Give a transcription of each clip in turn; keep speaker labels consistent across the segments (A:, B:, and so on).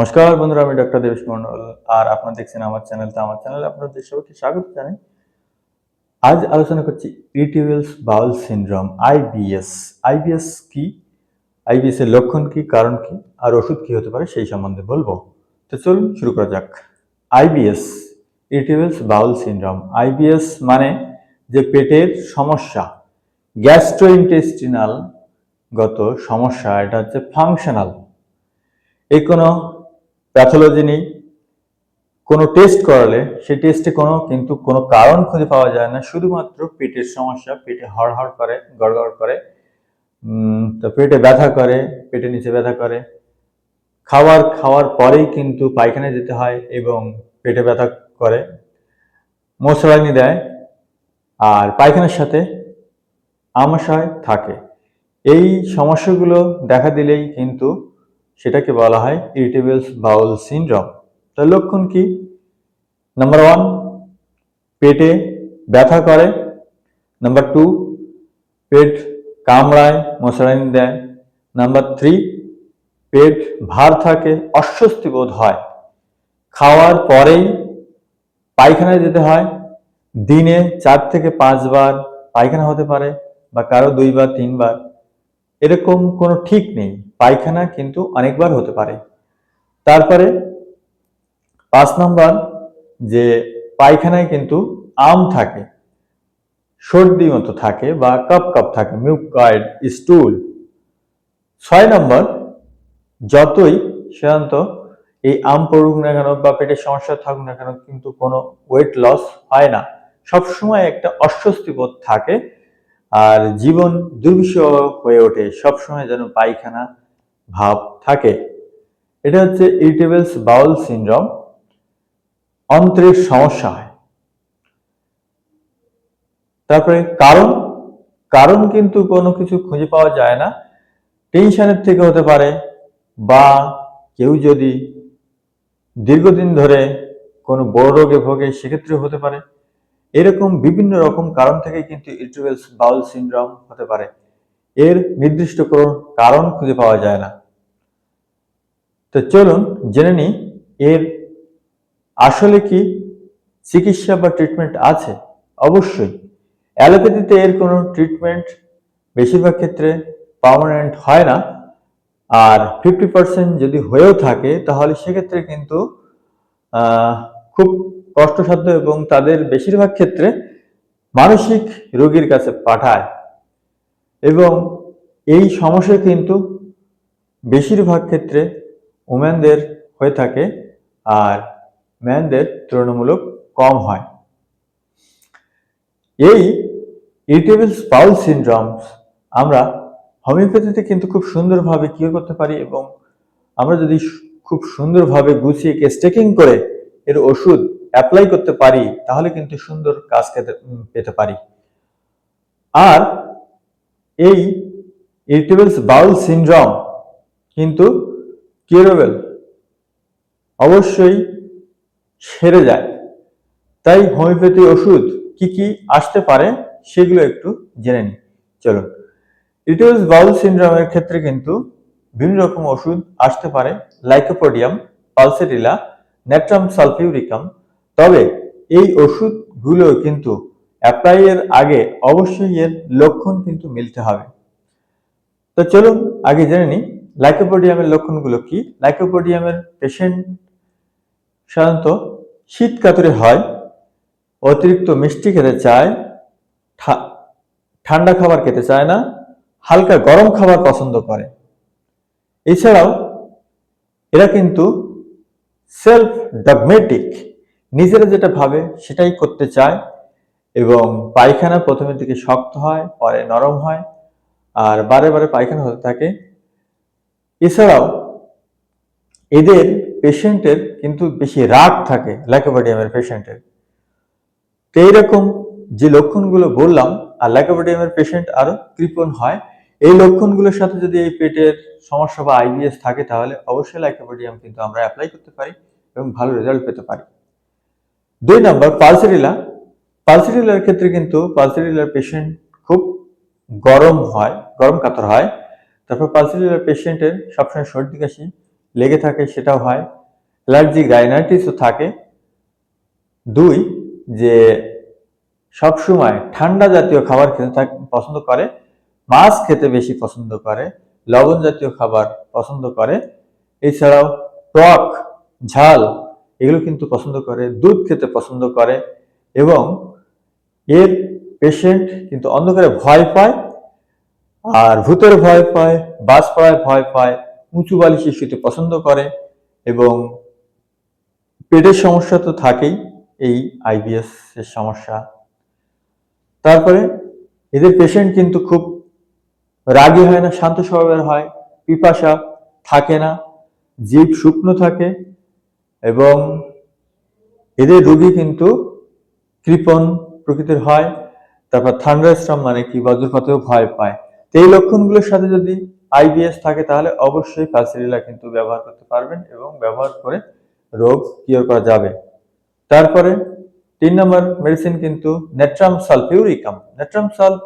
A: নমস্কার, বন্ধুরা, আমি ডক্টর দেবেশ মন্ডল আর আপনারা দেখছেন আমার চ্যানেল। তো আমার চ্যানেলে আপনাদের সবাইকে স্বাগত জানাই। আজ আলোচনা করছি irritable bowel syndrome IBS IBS কি? আইবিএস এর লক্ষণ কি, কারণ কি, আর ওষুধ কি হতে পারে সেই সম্বন্ধে বলব। তো চলুন শুরু করা যাক। IBS irritable bowel syndrome. IBS মানে যে পেটের সমস্যা গ্যাস্ট্রোইন্টেস্টিনাল গত সমস্যা, এটা হচ্ছে ফাংশনাল। এই কোনো প্যাথোলজি নেই কোনো টেস্ট করালে সেই টেস্টে কোনো, কিন্তু কোনো কারণ খুঁজে পাওয়া যায় না। শুধুমাত্র পেটের সমস্যা, পেটে হড়হড় করে, গড়গড় করে তো পেটে ব্যথা করে পেটের নিচে ব্যথা করে। খাবার খাওয়ার পরেই কিন্তু পায়খানায় যেতে হয় এবং পেটে ব্যথা করে মশলানি দেয়, আর পায়খানার সাথে আমাশয় থাকে। এই সমস্যাগুলো দেখা দিলেই কিন্তু সেটাকে বলা হয় ইরিটেবলস বাউল সিনড্রোম। তার লক্ষণ কি? নাম্বার ওয়ান, পেটে ব্যথা করে। নাম্বার টু, পেট কামড়ায়, মশারানি দেয়। নাম্বার থ্রি, পেট ভার থাকে, অস্বস্তি বোধ হয়। খাওয়ার পরেই পায়খানায় যেতে হয়। দিনে চার থেকে পাঁচবার পায়খানা হতে পারে বা কারও দুইবার, তিনবার। এরকম কোনো ঠিক নেই। পায়খানা কিন্তু অনেকবার হতে পারে। তারপরে পাঁচ নম্বর যে পায়খানায় কিন্তু আম থাকে, সর্দি মতো থাকে বা কাপ কাপ থাকে মিউকয়েড স্টুল। ছয় নম্বর, যতই সাধারণত এই আম পড়ুক না কেন বা পেটের সমস্যা থাকুক না কেন কিন্তু কোনো ওয়েট লস হয় না। সবসময় একটা অস্বস্তি বোধ থাকে আর জীবন দুর্বিষহ হয়ে ওঠে, সবসময় যেন পায়খানা ভাব থাকে। এটা হচ্ছে ইরিটেবলস বাউল সিনড্রোম। অন্ত্রের সমস্যা হয়। তারপরে কারণ। কারণ কিন্তু কোনো কিছু খুঁজে পাওয়া যায় না। টেনশনের থেকে হতে পারে বা কেউ যদি দীর্ঘদিন ধরে কোনো বড় রোগে ভোগে সেক্ষেত্রে হতে পারে। এরকম বিভিন্ন রকম কারণ থেকে কিন্তু ইরিটেবলস বাউল সিনড্রোম হতে পারে। এর নির্দিষ্ট কোনো কারণ খুঁজে পাওয়া যায় না। তো চলুন জেনে নিই, এর আসলে কি চিকিৎসা বা ট্রিটমেন্ট আছে? অবশ্যই। অ্যালোপ্যাথিতে এর কোনো ট্রিটমেন্ট বেশিরভাগ ক্ষেত্রে পার্মানেন্ট হয় না। আর ফিফটি পার্সেন্ট যদি হয়েও থাকে, তাহলে সেক্ষেত্রে কিন্তু খুব কষ্টসাধ্য এবং তাদের বেশিরভাগ ক্ষেত্রে মানসিক রোগীর কাছে পাঠায়। এবং এই সমস্যা কিন্তু বেশিরভাগ ক্ষেত্রে ওম্যানদের হয়ে থাকে আর ম্যানদের তুলনামূলক কম হয়। এই ইরিটেবলস স্পাউল সিনড্রোমস আমরা হোমিওপ্যাথিতে কিন্তু খুব সুন্দরভাবে কিওর করতে পারি এবং আমরা যদি খুব সুন্দরভাবে গুছিয়ে স্টেকিং করে এর ওষুধ অ্যাপ্লাই করতে পারি, তাহলে কিন্তু সুন্দর কাজ পেতে পারি। আর এই ইরিটেবলস বাউল সিনড্রোম কিন্তু কিউরেবল অবশ্যই সেরে যায়। তাই হোমিওপ্যাথি ওষুধ কি কি আসতে পারে সেগুলো একটু জেনে নিই। চলুন। ইরিটেবলস বাউল সিনড্রোমের ক্ষেত্রে কিন্তু বিভিন্ন রকম ওষুধ আসতে পারে লাইকোপোডিয়াম পালসেটিলা নেট্রাম সালফিউরিকাম তবে এই ওষুধগুলো কিন্তু অ্যাপ্লাই এর আগে অবশ্যই এর লক্ষণ কিন্তু মিলতে হবে। তো চলুন আগে জেনে নিই লাইকোপোডিয়ামের লক্ষণগুলো কি? লাইকোপোডিয়ামের পেশেন্ট সাধারণত শীত কাতুরে হয়, অতিরিক্ত মিষ্টি খেতে চায় ঠান্ডা খাবার খেতে চায় না, হালকা গরম খাবার পছন্দ করে। এছাড়াও এরা কিন্তু সেলফ ডগমেটিক নিজেরা যেটা ভাবে সেটাই করতে চায় এবং পায়খানা প্রথমের দিকে শক্ত হয়, পরে নরম হয়, আর বারে বারে পায়খানা হতে থাকে। এছাড়াও এদের পেশেন্টের কিন্তু বেশি রাগ থাকে ল্যাকোপোডিয়ামের পেশেন্টের। তো এইরকম যে লক্ষণগুলো বললাম, আর ল্যাকোপোডিয়ামের পেশেন্ট আরও কৃপণ হয়, এই লক্ষণগুলোর সাথে যদি এই পেটের সমস্যা বা আইবিএস থাকে, তাহলে অবশ্যই লাইকোপোডিয়াম কিন্তু আমরা অ্যাপ্লাই করতে পারি এবং ভালো রেজাল্ট পেতে পারি। দুই নম্বর পালসেরিলা পালসেরিলার ক্ষেত্রে কিন্তু পালসেরিলার পেশেন্ট খুব গরম হয়, গরম কাতর হয়। তারপর পালসেরিলার পেশেন্টের সবসময় সর্দি কাশি লেগে থাকে, সেটাও হয়। অ্যালার্জি গাইনাইটিসও থাকে। দুই, যে সবসময় ঠান্ডা জাতীয় খাবার খেতে থাক, পছন্দ করে, মাছ খেতে বেশি পছন্দ করে, লবণ জাতীয় খাবার পছন্দ করে। এছাড়াও টক, ঝাল এগুলো কিন্তু পছন্দ করে, দুধ খেতে পছন্দ করে এবং এর পেশেন্ট কিন্তু অন্ধকারে ভয় পায় আর ভূতের ভয় পায় বাস পড়ায় ভয় পায়, উঁচু বালিশে শুতে পছন্দ করে এবং পেটের সমস্যা তো থাকেই এই আইবিএস এর সমস্যা। তারপরে এদের পেশেন্ট কিন্তু খুব রাগী হয় না, শান্ত স্বভাবের হয়, পিপাসা থাকে না জীব শুকনো থাকে এবং এদের রোগী কিন্তু কৃপণ প্রকৃতির হয়, তারপর থান্ডারস্ট্রম মানে কি? বজ্রপাতেও ভয় পায়। তো এই লক্ষণগুলোর সাথে যদি আইবিএস থাকে, তাহলে অবশ্যই ফ্যাসিলিলা কিন্তু ব্যবহার করতে পারবেন এবং ব্যবহার করে রোগ কিওর করা যাবে। তারপরে তিন নম্বর মেডিসিন কিন্তু নেট্রাম সালফিউরিকাম নেট্রাম সালফ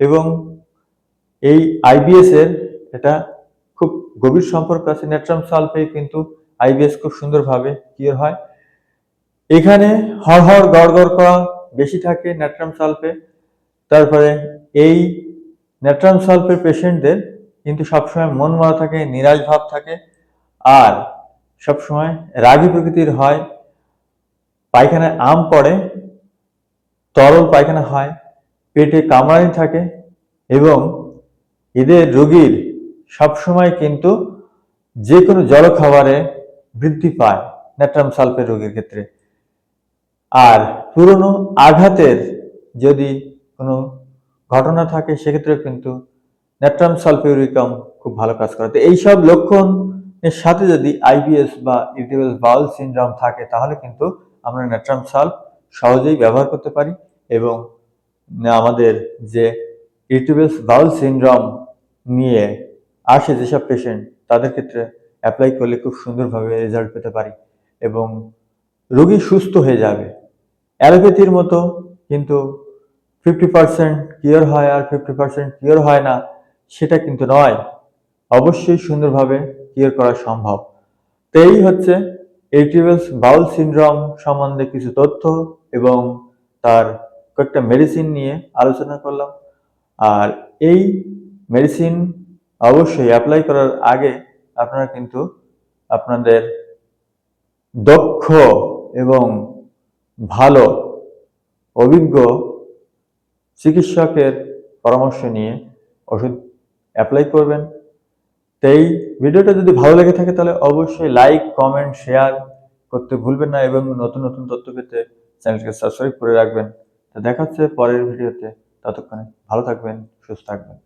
A: এবং এই আইবিএস এর এটা খুব গভীর সম্পর্ক আছে। নেট্রাম সালফে কিন্তু আইবিএস খুব সুন্দরভাবে কিওর হয়। এখানে হরহর গড় গড় করা বেশি থাকে ন্যাট্রাম সালফে তারপরে এই ন্যাট্রাম সালফের পেশেন্টদের কিন্তু সবসময় মন মরা থাকে, নিরাশ ভাব থাকে। আর সবসময় রাগী প্রকৃতির হয়। পায়খানায় আম পড়ে, তরল পায়খানা হয়, পেটে কামড়ানি থাকে এবং এদের রোগীর সবসময় কিন্তু যে কোনো জলখাবারে বৃদ্ধি পায় ন্যাট্রাম সালফের রোগীর ক্ষেত্রে। আর পুরনো আঘাতের যদি কোনো ঘটনা থাকে সেক্ষেত্রে কিন্তু ন্যাট্রাম সালফিউরিকাম খুব ভালো কাজ করে। তো এইসব লক্ষণের সাথে যদি আইবিএস বা ইরিটেবল বাউল সিনড্রোম থাকে, তাহলে কিন্তু আমরা ন্যাট্রাম সালফ সহজেই ব্যবহার করতে পারি এবং আমাদের যে ইরিটেবল বাউল সিনড্রোম নিয়ে আসে যেসব পেশেন্ট তাদের ক্ষেত্রে অ্যাপ্লাই করলে খুব সুন্দরভাবে রেজাল্ট পেতে পারি এবং রোগী সুস্থ হয়ে যাবে। অ্যালোপ্যাথির মতো কিন্তু ফিফটি পার্সেন্ট কিওর হয় আর ফিফটি পার্সেন্ট কিওর হয় না, সেটা কিন্তু নয়। অবশ্যই সুন্দরভাবে কিওর করা সম্ভব। তো এই হচ্ছে এরিটিভেলস বাউল সিনড্রোম সম্বন্ধে কিছু তথ্য এবং তার কয়েকটা মেডিসিন নিয়ে আলোচনা করলাম। আর এই মেডিসিন অবশ্যই অ্যাপ্লাই করার আগে আপনারা কিন্তু আপনাদের দক্ষ এবং ভালো, অভিজ্ঞ চিকিৎসকের পরামর্শ নিয়ে ওষুধ অ্যাপ্লাই করবেন। তো এই ভিডিওটা যদি ভালো লেগে থাকে তাহলে অবশ্যই লাইক, কমেন্ট, শেয়ার করতে ভুলবেন না এবং নতুন নতুন তথ্য পেতে চ্যানেলকে সাবস্ক্রাইব করে রাখবেন। তো দেখা হচ্ছে পরের ভিডিওতে। ততক্ষণে ভালো থাকবেন, সুস্থ থাকবেন।